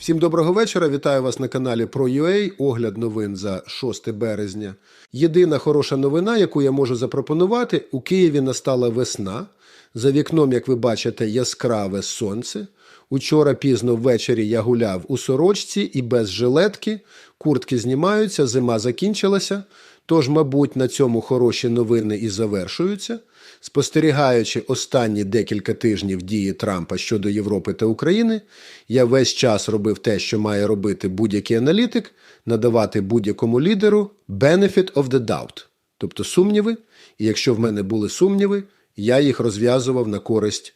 Всім доброго вечора. Вітаю вас на каналі ProUA. Огляд новин за 6 березня. Єдина хороша новина, яку я можу запропонувати, у Києві настала весна. За вікном, як ви бачите, яскраве сонце. Учора пізно ввечері я гуляв у сорочці і без жилетки. Куртки знімаються, зима закінчилася. Тож, мабуть, на цьому хороші новини і завершуються. Спостерігаючи останні декілька тижнів дії Трампа щодо Європи та України, я весь час робив те, що має робити будь-який аналітик, надавати будь-якому лідеру benefit of the doubt, тобто сумніви. І якщо в мене були сумніви, я їх розв'язував на користь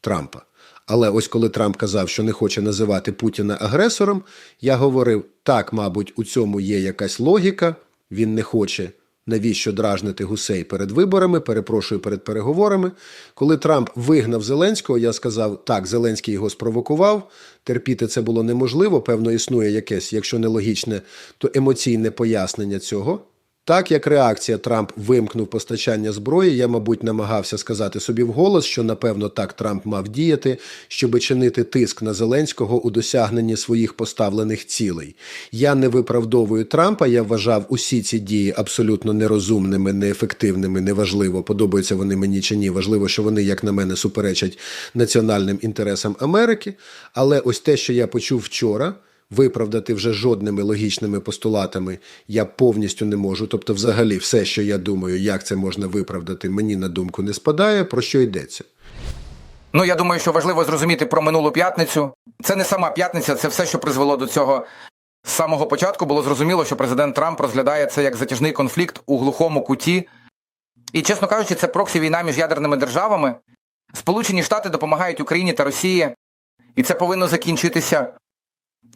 Трампа. Але ось коли Трамп казав, що не хоче називати Путіна агресором, я говорив: так, мабуть, у цьому є якась логіка, він не хоче. Навіщо дражнити гусей перед виборами? Перепрошую перед переговорами. Коли Трамп вигнав Зеленського, я сказав, так, Зеленський його спровокував. Терпіти це було неможливо. Певно, існує якесь, якщо не логічне, то емоційне пояснення цього. Так як реакція Трамп вимкнув постачання зброї, я, мабуть, намагався сказати собі вголос, що напевно так Трамп мав діяти, щоби чинити тиск на Зеленського у досягненні своїх поставлених цілей. Я не виправдовую Трампа. Я вважав усі ці дії абсолютно нерозумними, неефективними, неважливо, подобаються вони мені чи ні. Важливо, що вони, як на мене, суперечать національним інтересам Америки. Але ось те, що я почув вчора виправдати вже жодними логічними постулатами я повністю не можу. Тобто, взагалі, все, що я думаю, як це можна виправдати, мені на думку не спадає. Про що йдеться? Ну, я думаю, що важливо зрозуміти про минулу п'ятницю. Це не сама п'ятниця, це все, що призвело до цього. З самого початку було зрозуміло, що президент Трамп розглядає це як затяжний конфлікт у глухому куті. І, чесно кажучи, це проксі війна між ядерними державами. Сполучені Штати допомагають Україні та Росії, і це повинно закінчитися.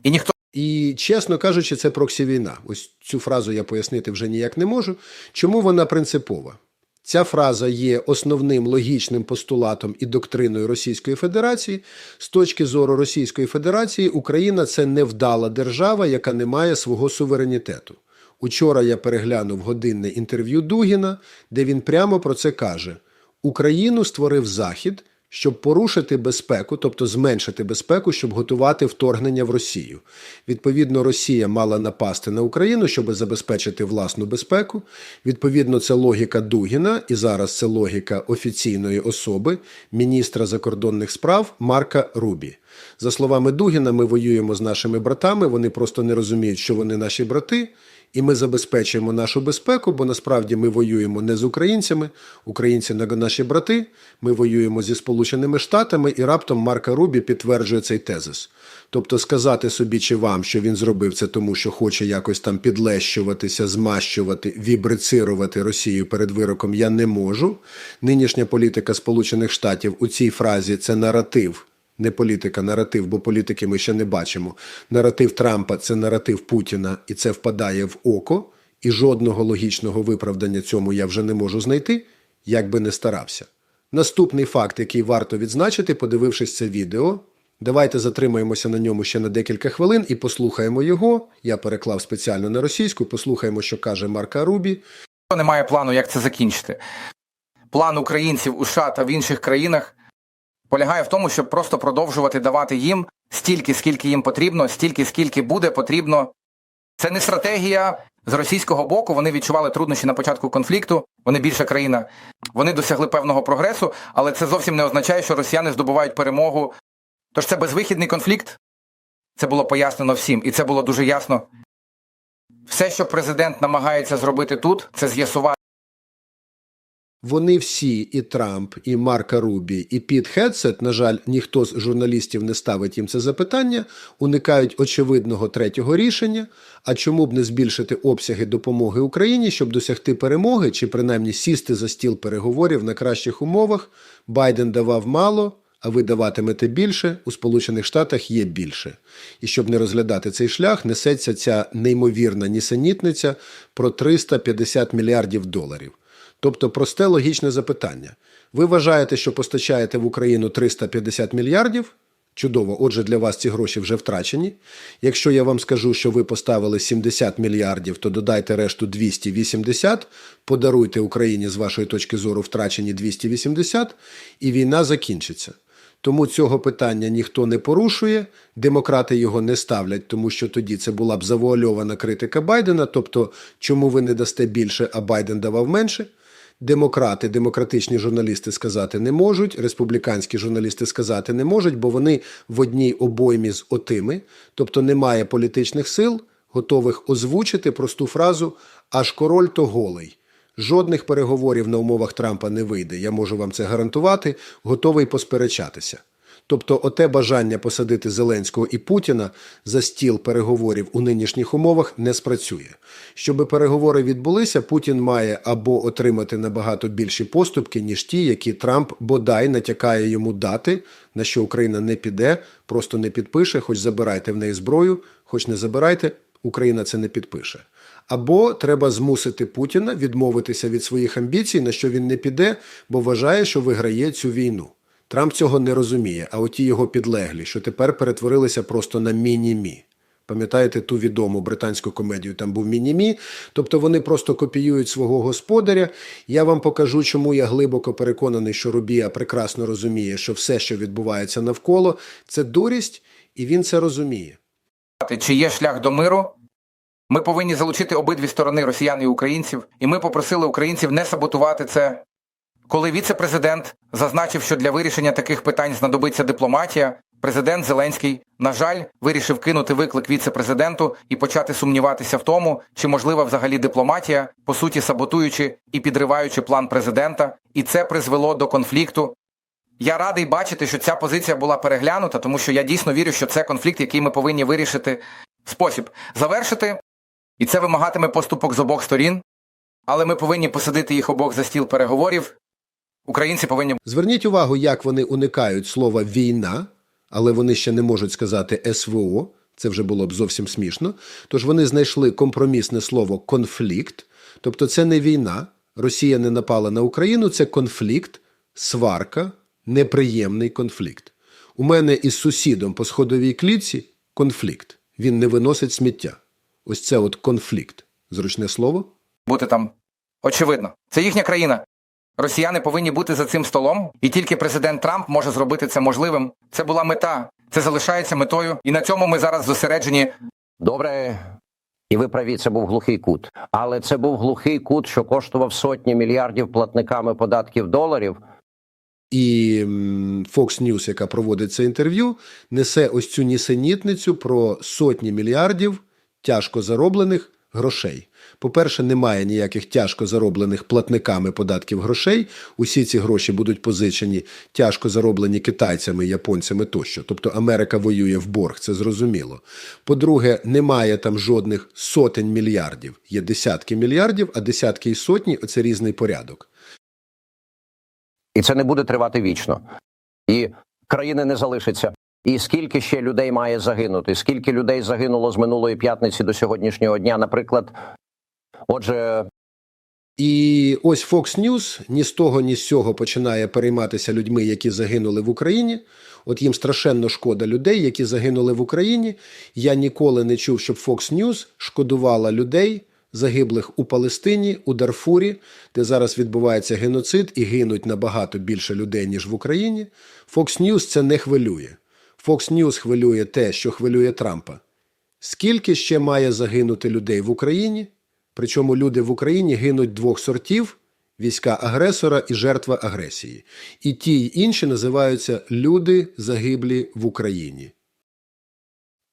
І ніхто І, чесно кажучи, це проксі війна. Ось цю фразу я пояснити вже ніяк не можу. Чому вона принципова? Ця фраза є основним логічним постулатом і доктриною Російської Федерації. З точки зору Російської Федерації, Україна це невдала держава, яка не має свого суверенітету. Учора я переглянув годинне інтерв'ю Дугіна, де він прямо про це каже: Україну створив Захід, щоб порушити безпеку, тобто зменшити безпеку, щоб готувати вторгнення в Росію. Відповідно, Росія мала напасти на Україну, щоб забезпечити власну безпеку. Відповідно, це логіка Дугіна, і зараз це логіка офіційної особи міністра закордонних справ Марка Рубі. За словами Дугіна, ми воюємо з нашими братами. Вони просто не розуміють, що вони наші брати. І ми забезпечуємо нашу безпеку, бо насправді ми воюємо не з українцями, українці на- наші брати. Ми воюємо зі Сполученими Штатами, і раптом Марка Рубі підтверджує цей тезис. Тобто сказати собі чи вам, що він зробив це тому, що хоче якось там підлещуватися, змащувати, вібрицирувати Росію перед вироком, я не можу. Нинішня політика Сполучених Штатів у цій фразі це наратив. Не політика, наратив, бо політики ми ще не бачимо. Наратив Трампа це наратив Путіна, і це впадає в око, і жодного логічного виправдання цьому я вже не можу знайти, як би не старався. Наступний факт, який варто відзначити, подивившись це відео. Давайте затримаємося на ньому ще на декілька хвилин і послухаємо його. Я переклав спеціально на російську. Послухаємо, що каже Марка Рубі. не має плану, як це закінчити. План українців у США та в інших країнах полягає в тому, щоб просто продовжувати давати їм стільки, скільки їм потрібно, стільки, скільки буде потрібно. Це не стратегія з російського боку. Вони відчували труднощі на початку конфлікту. Вони більша країна. Вони досягли певного прогресу, але це зовсім не означає, що росіяни здобувають перемогу. Тож це безвихідний конфлікт. Це було пояснено всім, і це було дуже ясно. Все, що президент намагається зробити тут, це з'ясувати. Вони всі, і Трамп, і Марка Рубі, і Піт Хедсет, на жаль, ніхто з журналістів не ставить їм це запитання, уникають очевидного третього рішення. А чому б не збільшити обсяги допомоги Україні, щоб досягти перемоги, чи принаймні сісти за стіл переговорів на кращих умовах? Байден давав мало. А ви даватимете більше, у Сполучених Штатах є більше. І щоб не розглядати цей шлях, несеться ця неймовірна нісенітниця про 350 мільярдів доларів. Тобто просте логічне запитання. Ви вважаєте, що постачаєте в Україну 350 мільярдів? Чудово, отже, для вас ці гроші вже втрачені. Якщо я вам скажу, що ви поставили 70 мільярдів, то додайте решту 280, подаруйте Україні з вашої точки зору втрачені 280, і війна закінчиться. Тому цього питання ніхто не порушує. Демократи його не ставлять, тому що тоді це була б завуальована критика Байдена. Тобто, чому ви не дасте більше, а Байден давав менше. Демократи, демократичні журналісти сказати не можуть, республіканські журналісти сказати не можуть, бо вони в одній обоймі з отими, тобто немає політичних сил, готових озвучити просту фразу аж король то голий. Жодних переговорів на умовах Трампа не вийде. Я можу вам це гарантувати, готовий посперечатися. Тобто, оте бажання посадити Зеленського і Путіна за стіл переговорів у нинішніх умовах не спрацює. Щоби переговори відбулися, Путін має або отримати набагато більші поступки, ніж ті, які Трамп бодай натякає йому дати, на що Україна не піде, просто не підпише, хоч забирайте в неї зброю, хоч не забирайте, Україна це не підпише. Або треба змусити Путіна відмовитися від своїх амбіцій, на що він не піде, бо вважає, що виграє цю війну. Трамп цього не розуміє, а оті його підлеглі, що тепер перетворилися просто на міні-мі. Пам'ятаєте ту відому британську комедію, там був міні-мі, тобто вони просто копіюють свого господаря. Я вам покажу, чому я глибоко переконаний, що Рубія прекрасно розуміє, що все, що відбувається навколо, це дурість, і він це розуміє. чи є шлях до миру. Ми повинні залучити обидві сторони росіян і українців, і ми попросили українців не саботувати це. Коли віце-президент зазначив, що для вирішення таких питань знадобиться дипломатія, президент Зеленський, на жаль, вирішив кинути виклик віце-президенту і почати сумніватися в тому, чи можлива взагалі дипломатія, по суті саботуючи і підриваючи план президента, і це призвело до конфлікту. Я радий бачити, що ця позиція була переглянута, тому що я дійсно вірю, що це конфлікт, який ми повинні вирішити спосіб завершити, і це вимагатиме поступок з обох сторін, але ми повинні посадити їх обох за стіл переговорів. Українці повинні Зверніть увагу, як вони уникають слова війна, але вони ще не можуть сказати СВО. Це вже було б зовсім смішно. Тож вони знайшли компромісне слово конфлікт, тобто це не війна. Росія не напала на Україну, це конфлікт, сварка, неприємний конфлікт. У мене із сусідом по сходовій клітці конфлікт. Він не виносить сміття. Ось це от конфлікт. Зручне слово. бути там. Очевидно, це їхня країна. Росіяни повинні бути за цим столом, і тільки президент Трамп може зробити це можливим. Це була мета, це залишається метою, і на цьому ми зараз зосереджені. Добре, і ви праві, це був глухий кут. Але це був глухий кут, що коштував сотні мільярдів платниками податків доларів. І Fox News, яка проводить це інтерв'ю, несе ось цю нісенітницю про сотні мільярдів тяжко зароблених грошей. По-перше, немає ніяких тяжко зароблених платниками податків грошей. Усі ці гроші будуть позичені тяжко зароблені китайцями, японцями тощо. Тобто Америка воює в борг, це зрозуміло. По-друге, немає там жодних сотень мільярдів. Є десятки мільярдів, а десятки і сотні це різний порядок. І це не буде тривати вічно. І країни не залишиться. І скільки ще людей має загинути? Скільки людей загинуло з минулої п'ятниці до сьогоднішнього дня, наприклад? Отже, І ось Fox News ні з того, ні з цього починає перейматися людьми, які загинули в Україні. От їм страшенно шкода людей, які загинули в Україні. Я ніколи не чув, щоб Fox News шкодувала людей, загиблих у Палестині, у Дарфурі, де зараз відбувається геноцид і гинуть набагато більше людей, ніж в Україні. Fox News це не хвилює. Fox News хвилює те, що хвилює Трампа. Скільки ще має загинути людей в Україні? Причому люди в Україні гинуть двох сортів: війська агресора і жертва агресії. І ті й інші називаються люди загиблі в Україні.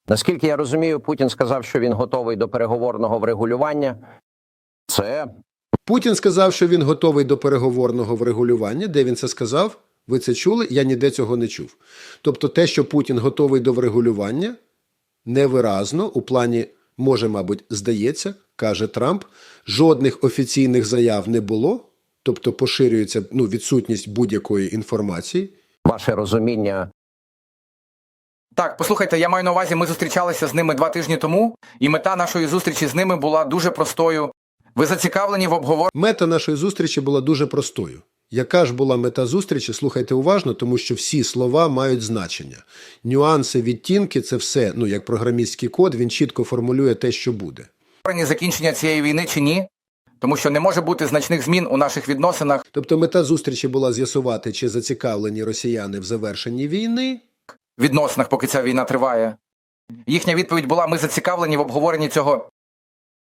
наскільки я розумію, Путін сказав, що він готовий до переговорного врегулювання. Це Путін сказав, що він готовий до переговорного врегулювання. Де він це сказав? Ви це чули? Я ніде цього не чув. Тобто, те, що Путін готовий до врегулювання, невиразно у плані, може, мабуть, здається, каже Трамп, жодних офіційних заяв не було, тобто поширюється ну, відсутність будь-якої інформації. ваше розуміння Так, послухайте, я маю на увазі, ми зустрічалися з ними два тижні тому, і мета нашої зустрічі з ними була дуже простою. Ви зацікавлені в обговоренні Мета нашої зустрічі була дуже простою. Яка ж була мета зустрічі? Слухайте уважно, тому що всі слова мають значення. Нюанси, відтінки це все, ну як програмістський код, він чітко формулює те, що буде. Закінчення цієї війни чи ні? тому що не може бути значних змін у наших відносинах. Тобто мета зустрічі була з'ясувати, чи зацікавлені росіяни в завершенні війни. відносинах, поки ця війна триває. Їхня відповідь була: ми зацікавлені в обговоренні цього.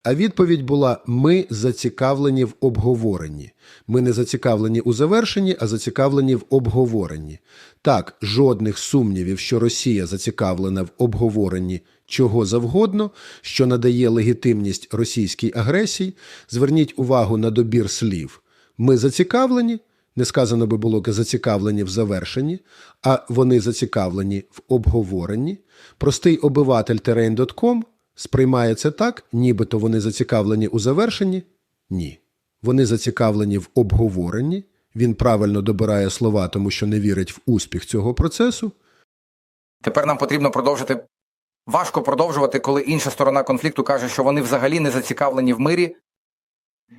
А відповідь була: ми зацікавлені в обговоренні. Ми не зацікавлені у завершенні, а зацікавлені в обговоренні. Так, жодних сумнівів, що Росія зацікавлена в обговоренні чого завгодно, що надає легітимність російській агресії. Зверніть увагу на добір слів. Ми зацікавлені. Не сказано би було зацікавлені в завершенні, а вони зацікавлені в обговоренні. Простий обиватель terrain.com сприймає це так, нібито вони зацікавлені у завершенні. Ні. Вони зацікавлені в обговоренні. Він правильно добирає слова, тому що не вірить в успіх цього процесу. Тепер нам потрібно продовжити. Важко продовжувати, коли інша сторона конфлікту каже, що вони взагалі не зацікавлені в мирі.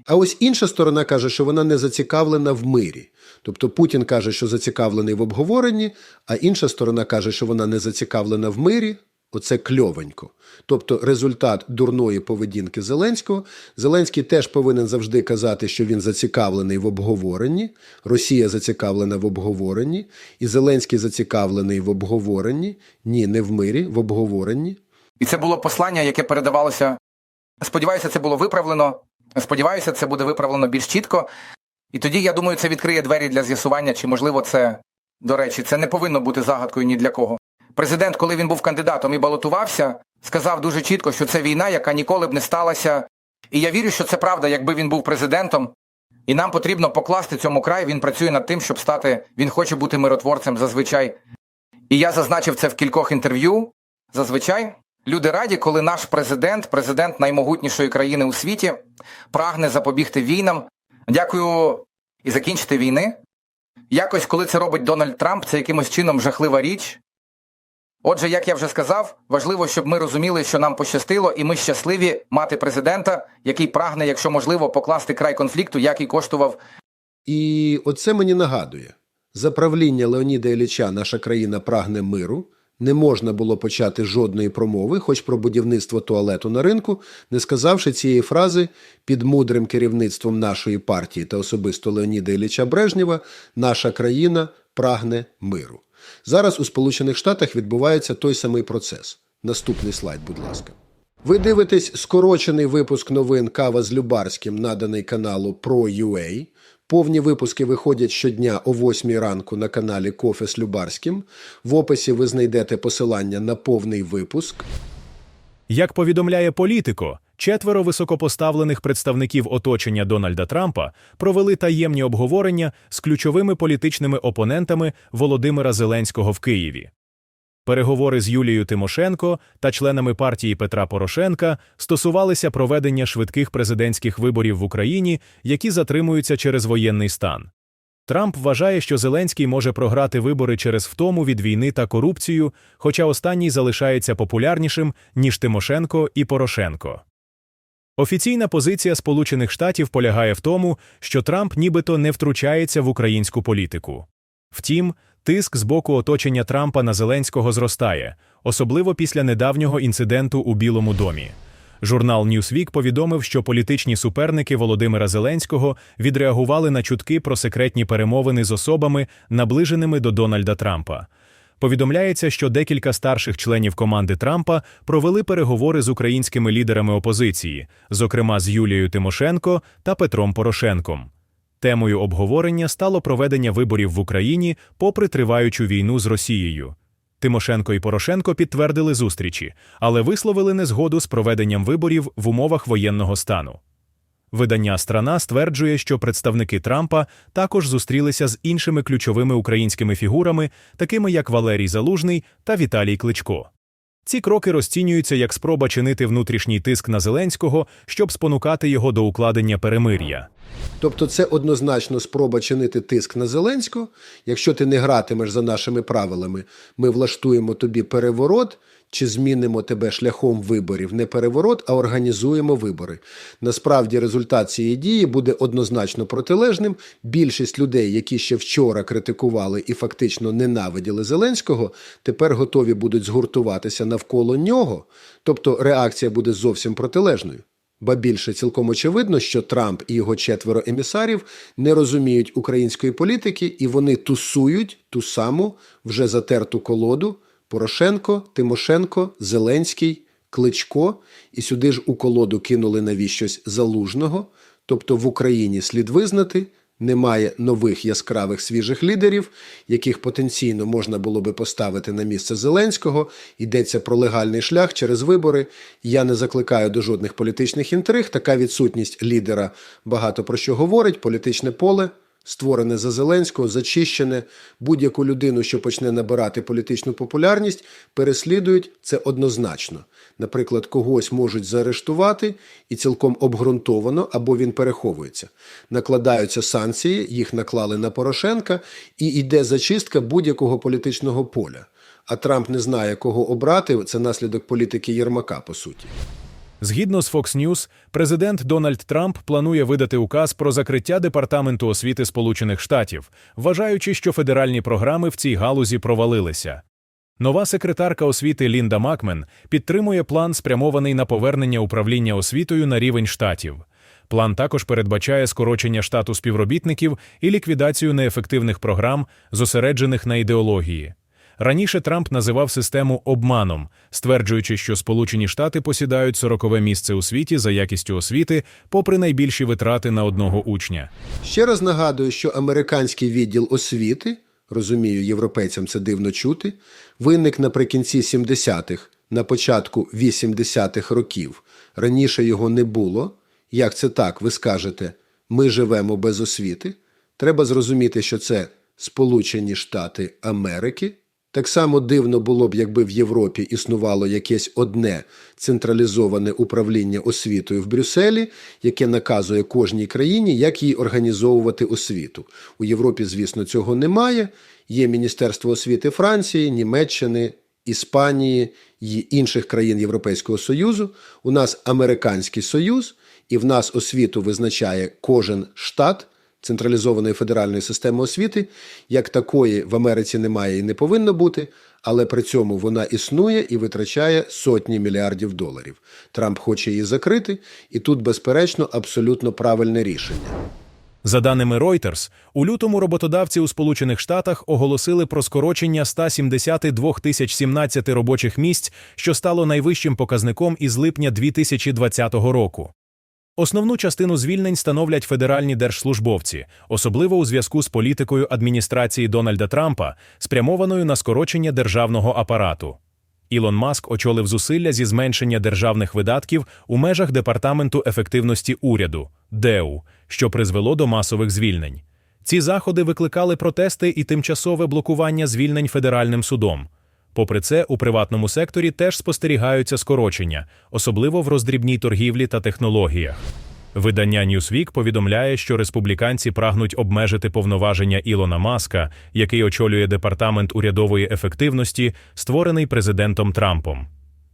А ось інша сторона каже, що вона не зацікавлена в мирі. Тобто Путін каже, що зацікавлений в обговоренні, а інша сторона каже, що вона не зацікавлена в мирі. Оце кльовенько. Тобто результат дурної поведінки Зеленського. Зеленський теж повинен завжди казати, що він зацікавлений в обговоренні, Росія зацікавлена в обговоренні, і Зеленський зацікавлений в обговоренні. Ні, не в мирі, в обговоренні. І це було послання, яке передавалося. Сподіваюся, це було виправлено. Сподіваюся, це буде виправлено більш чітко. І тоді, я думаю, це відкриє двері для з'ясування, чи можливо це, до речі, це не повинно бути загадкою ні для кого. Президент, коли він був кандидатом і балотувався, сказав дуже чітко, що це війна, яка ніколи б не сталася. І я вірю, що це правда, якби він був президентом. І нам потрібно покласти цьому край. Він працює над тим, щоб стати. Він хоче бути миротворцем зазвичай. І я зазначив це в кількох інтерв'ю. Зазвичай люди раді, коли наш президент, президент наймогутнішої країни у світі, прагне запобігти війнам. Дякую і закінчити війни. Якось, коли це робить Дональд Трамп, це якимось чином жахлива річ. Отже, як я вже сказав, важливо, щоб ми розуміли, що нам пощастило, і ми щасливі мати президента, який прагне, якщо можливо, покласти край конфлікту, який коштував І оце мені нагадує: за правління Леоніда Ілліча наша країна прагне миру. Не можна було почати жодної промови, хоч про будівництво туалету на ринку, не сказавши цієї фрази під мудрим керівництвом нашої партії та особисто Леоніда Ілліча Брежнєва, наша країна прагне миру. Зараз у Сполучених Штатах відбувається той самий процес. Наступний слайд, будь ласка. Ви дивитесь скорочений випуск новин Кава з Любарським, наданий каналу Pro.ua. Повні випуски виходять щодня о 8 ранку на каналі Кофе з Любарським. В описі ви знайдете посилання на повний випуск. Як повідомляє політико, четверо високопоставлених представників оточення Дональда Трампа провели таємні обговорення з ключовими політичними опонентами Володимира Зеленського в Києві. Переговори з Юлією Тимошенко та членами партії Петра Порошенка стосувалися проведення швидких президентських виборів в Україні, які затримуються через воєнний стан. Трамп вважає, що Зеленський може програти вибори через втому від війни та корупцію, хоча останній залишається популярнішим, ніж Тимошенко і Порошенко. Офіційна позиція Сполучених Штатів полягає в тому, що Трамп нібито не втручається в українську політику. Втім, тиск з боку оточення Трампа на Зеленського зростає, особливо після недавнього інциденту у Білому домі. Журнал Newsweek повідомив, що політичні суперники Володимира Зеленського відреагували на чутки про секретні перемовини з особами, наближеними до Дональда Трампа. Повідомляється, що декілька старших членів команди Трампа провели переговори з українськими лідерами опозиції, зокрема з Юлією Тимошенко та Петром Порошенком. Темою обговорення стало проведення виборів в Україні попри триваючу війну з Росією. Тимошенко і Порошенко підтвердили зустрічі, але висловили незгоду з проведенням виборів в умовах воєнного стану. Видання Страна стверджує, що представники Трампа також зустрілися з іншими ключовими українськими фігурами, такими як Валерій Залужний та Віталій Кличко. Ці кроки розцінюються як спроба чинити внутрішній тиск на Зеленського, щоб спонукати його до укладення перемир'я. Тобто це однозначно спроба чинити тиск на Зеленського. Якщо ти не гратимеш за нашими правилами, ми влаштуємо тобі переворот чи змінимо тебе шляхом виборів. Не переворот, а організуємо вибори. Насправді результат цієї дії буде однозначно протилежним. Більшість людей, які ще вчора критикували і фактично ненавиділи Зеленського, тепер готові будуть згуртуватися навколо нього. Тобто реакція буде зовсім протилежною. Ба більше цілком очевидно, що Трамп і його четверо емісарів не розуміють української політики, і вони тусують ту саму вже затерту колоду Порошенко, Тимошенко, Зеленський, Кличко, і сюди ж у колоду кинули навіщось залужного. Тобто в Україні слід визнати, немає нових яскравих свіжих лідерів, яких потенційно можна було би поставити на місце Зеленського. Йдеться про легальний шлях через вибори. Я не закликаю до жодних політичних інтриг. Така відсутність лідера багато про що говорить. Політичне поле створене за Зеленського, зачищене. Будь-яку людину, що почне набирати політичну популярність, переслідують це однозначно. Наприклад, когось можуть заарештувати і цілком обґрунтовано, або він переховується. Накладаються санкції, їх наклали на Порошенка, і йде зачистка будь-якого політичного поля. А Трамп не знає, кого обрати. Це наслідок політики Єрмака, по суті. Згідно з Fox News, президент Дональд Трамп планує видати указ про закриття департаменту освіти Сполучених Штатів, вважаючи, що федеральні програми в цій галузі провалилися. Нова секретарка освіти Лінда Макмен підтримує план, спрямований на повернення управління освітою на рівень штатів. План також передбачає скорочення штату співробітників і ліквідацію неефективних програм, зосереджених на ідеології. Раніше Трамп називав систему обманом, стверджуючи, що Сполучені Штати посідають сорокове місце у світі за якістю освіти, попри найбільші витрати на одного учня. Ще раз нагадую, що американський відділ освіти, розумію, європейцям це дивно чути, виник наприкінці 70-х, на початку 80-х років. Раніше його не було. Як це так, ви скажете, ми живемо без освіти? Треба зрозуміти, що це Сполучені Штати Америки. Так само дивно було б, якби в Європі існувало якесь одне централізоване управління освітою в Брюсселі, яке наказує кожній країні, як їй організовувати освіту. У Європі, звісно, цього немає. Є Міністерство освіти Франції, Німеччини, Іспанії і інших країн Європейського Союзу. У нас американський союз, і в нас освіту визначає кожен штат централізованої федеральної системи освіти, як такої в Америці немає і не повинно бути, але при цьому вона існує і витрачає сотні мільярдів доларів. Трамп хоче її закрити, і тут, безперечно, абсолютно правильне рішення. За даними Reuters, у лютому роботодавці у Сполучених Штатах оголосили про скорочення 172 тисяч 17 робочих місць, що стало найвищим показником із липня 2020 року. Основну частину звільнень становлять федеральні держслужбовці, особливо у зв'язку з політикою адміністрації Дональда Трампа, спрямованою на скорочення державного апарату. Ілон Маск очолив зусилля зі зменшення державних видатків у межах Департаменту ефективності уряду ДЕУ, що призвело до масових звільнень. Ці заходи викликали протести і тимчасове блокування звільнень федеральним судом. Попри це, у приватному секторі теж спостерігаються скорочення, особливо в роздрібній торгівлі та технологіях. Видання Newsweek повідомляє, що республіканці прагнуть обмежити повноваження Ілона Маска, який очолює департамент урядової ефективності, створений президентом Трампом.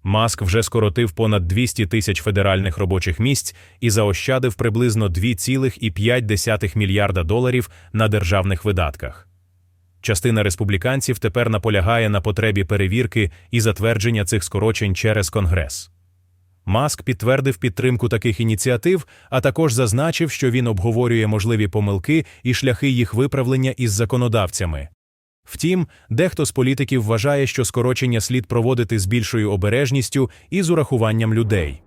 Маск вже скоротив понад 200 тисяч федеральних робочих місць і заощадив приблизно 2,5 мільярда доларів на державних видатках. Частина республіканців тепер наполягає на потребі перевірки і затвердження цих скорочень через Конгрес. Маск підтвердив підтримку таких ініціатив, а також зазначив, що він обговорює можливі помилки і шляхи їх виправлення із законодавцями. Втім, дехто з політиків вважає, що скорочення слід проводити з більшою обережністю і з урахуванням людей.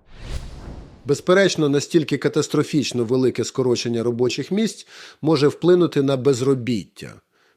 Безперечно, настільки катастрофічно велике скорочення робочих місць може вплинути на безробіття.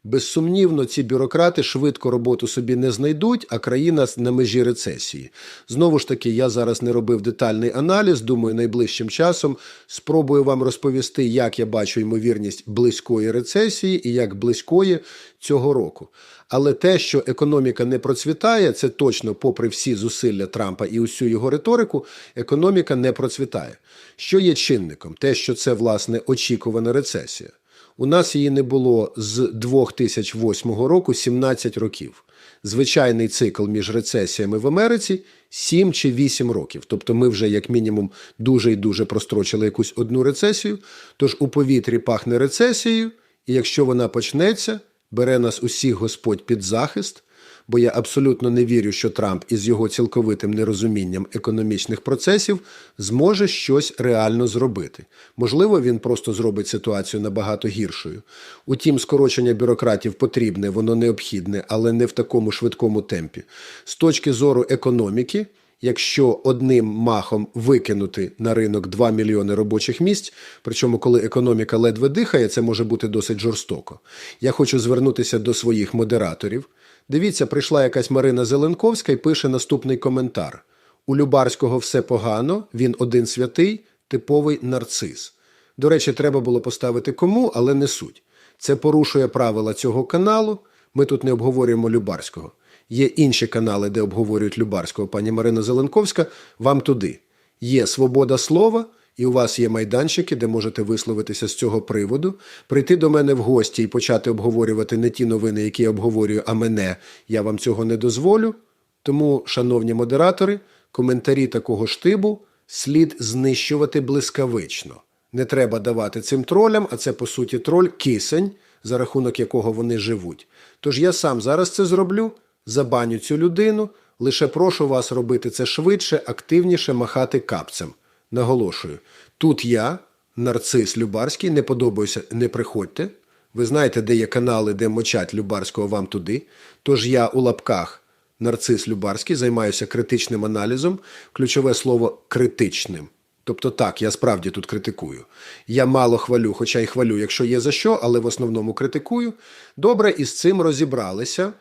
Безсумнівно, ці бюрократи швидко роботу собі не знайдуть, а країна на межі рецесії. Знову ж таки, я зараз не робив детальний аналіз. Думаю, найближчим часом спробую вам розповісти, як я бачу ймовірність близької рецесії і як близької цього року. Але те, що економіка не процвітає, це точно, попри всі зусилля Трампа і усю його риторику, економіка не процвітає. Що є чинником? Те, що це власне очікувана рецесія. У нас її не було з 2008 року 17 років. Звичайний цикл між рецесіями в Америці 7 чи 8 років. Тобто ми вже, як мінімум, дуже і дуже прострочили якусь одну рецесію. Тож у повітрі пахне рецесією, і якщо вона почнеться, бере нас усіх Господь під захист. Бо я абсолютно не вірю, що Трамп із його цілковитим нерозумінням економічних процесів зможе щось реально зробити. Можливо, він просто зробить ситуацію набагато гіршою. Утім, скорочення бюрократів потрібне, воно необхідне, але не в такому швидкому темпі. З точки зору економіки. Якщо одним махом викинути на ринок 2 мільйони робочих місць, причому коли економіка ледве дихає, це може бути досить жорстоко. Я хочу звернутися до своїх модераторів. Дивіться, прийшла якась Марина Зеленковська і пише наступний коментар: у Любарського все погано, він один святий, типовий нарцис. До речі, треба було поставити кому, але не суть. Це порушує правила цього каналу. Ми тут не обговорюємо Любарського. Є інші канали, де обговорюють Любарського, пані Марина Зеленковська. Вам туди. Є свобода слова, і у вас є майданчики, де можете висловитися з цього приводу, прийти до мене в гості і почати обговорювати не ті новини, які я обговорюю, а мене. Я вам цього не дозволю. Тому, шановні модератори, коментарі такого штибу слід знищувати блискавично. Не треба давати цим тролям, а це по суті троль кисень, за рахунок якого вони живуть. Тож я сам зараз це зроблю, забаню цю людину. Лише прошу вас робити це швидше, активніше махати капцем. Наголошую, тут я, нарцис Любарський, не подобаюся, не приходьте. Ви знаєте, де є канали, де мочать Любарського вам туди. Тож я у лапках нарцис Любарський займаюся критичним аналізом, ключове слово критичним. Тобто так, я справді тут критикую. Я мало хвалю, хоча й хвалю, якщо є за що, але в основному критикую. Добре, із цим розібралися.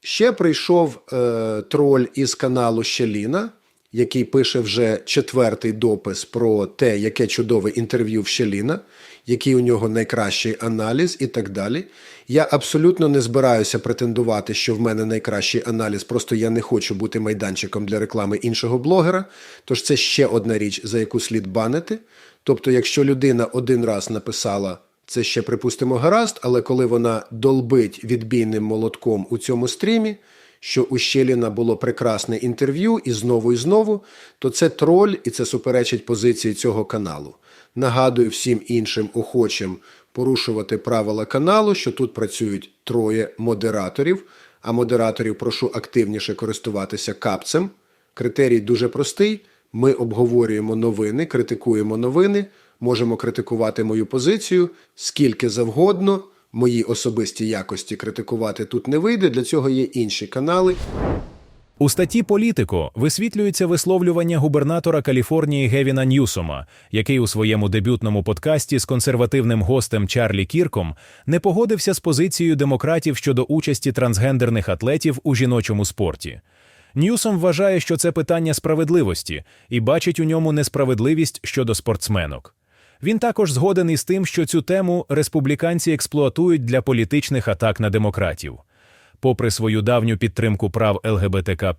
Ще прийшов е, троль із каналу Щеліна, який пише вже четвертий допис про те, яке чудове інтерв'ю в Щеліна, який у нього найкращий аналіз і так далі. Я абсолютно не збираюся претендувати, що в мене найкращий аналіз, просто я не хочу бути майданчиком для реклами іншого блогера. Тож це ще одна річ, за яку слід банити. Тобто, якщо людина один раз написала це ще припустимо гаразд, але коли вона долбить відбійним молотком у цьому стрімі, що у Щеліна було прекрасне інтерв'ю і знову і знову, то це троль і це суперечить позиції цього каналу. Нагадую всім іншим охочим порушувати правила каналу, що тут працюють троє модераторів, а модераторів прошу активніше користуватися капцем. Критерій дуже простий. Ми обговорюємо новини, критикуємо новини, можемо критикувати мою позицію скільки завгодно. Мої особисті якості критикувати тут не вийде. Для цього є інші канали. У статті Політико висвітлюється висловлювання губернатора Каліфорнії Гевіна Ньюсома, який у своєму дебютному подкасті з консервативним гостем Чарлі Кірком не погодився з позицією демократів щодо участі трансгендерних атлетів у жіночому спорті. Ньюсом вважає, що це питання справедливості і бачить у ньому несправедливість щодо спортсменок. Він також згоден із тим, що цю тему республіканці експлуатують для політичних атак на демократів. Попри свою давню підтримку прав ЛГБТК+,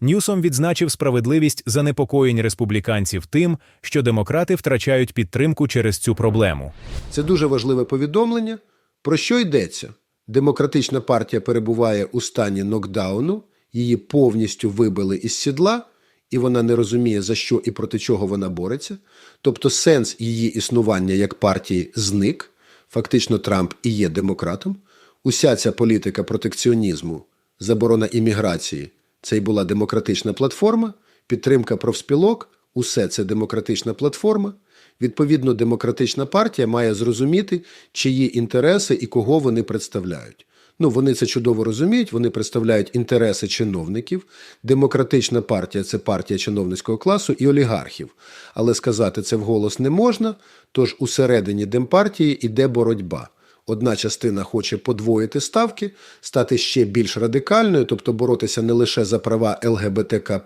Ньюсом відзначив справедливість занепокоєнь республіканців тим, що демократи втрачають підтримку через цю проблему. Це дуже важливе повідомлення. Про що йдеться? Демократична партія перебуває у стані нокдауну, її повністю вибили із сідла, і вона не розуміє, за що і проти чого вона бореться. Тобто сенс її існування як партії зник. Фактично, Трамп і є демократом. Уся ця політика протекціонізму, заборона імміграції це й була демократична платформа, підтримка профспілок усе це демократична платформа. Відповідно, демократична партія має зрозуміти, чиї інтереси і кого вони представляють. Ну, вони це чудово розуміють, вони представляють інтереси чиновників. Демократична партія це партія чиновницького класу і олігархів. Але сказати це вголос не можна, тож усередині демпартії йде боротьба. Одна частина хоче подвоїти ставки, стати ще більш радикальною, тобто боротися не лише за права ЛГБТК,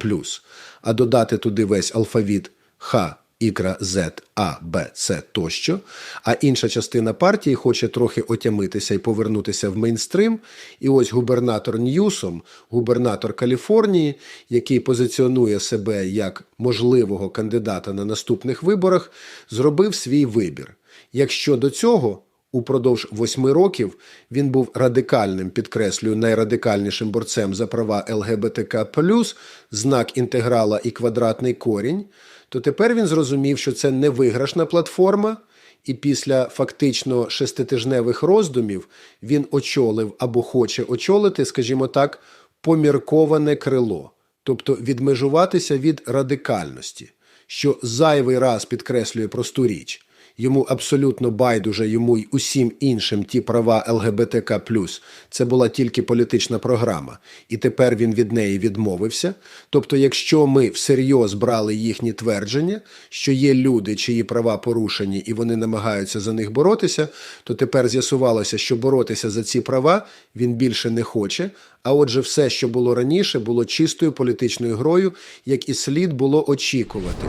а додати туди весь алфавіт Х, ікра, Z, А, Б, С тощо. А інша частина партії хоче трохи отямитися і повернутися в мейнстрим. І ось губернатор Ньюсом, губернатор Каліфорнії, який позиціонує себе як можливого кандидата на наступних виборах, зробив свій вибір. Якщо до цього Упродовж восьми років він був радикальним, підкреслюю, найрадикальнішим борцем за права ЛГБТК+, знак інтеграла і квадратний корінь, то тепер він зрозумів, що це не виграшна платформа, і після фактично шеститижневих роздумів він очолив або хоче очолити, скажімо так, помірковане крило, тобто відмежуватися від радикальності, що зайвий раз підкреслює просту річ. Йому абсолютно байдуже йому й усім іншим ті права ЛГБТК+. Це була тільки політична програма, і тепер він від неї відмовився. Тобто, якщо ми всерйоз брали їхні твердження, що є люди, чиї права порушені, і вони намагаються за них боротися, то тепер з'ясувалося, що боротися за ці права він більше не хоче. А отже, все, що було раніше, було чистою політичною грою, як і слід було очікувати.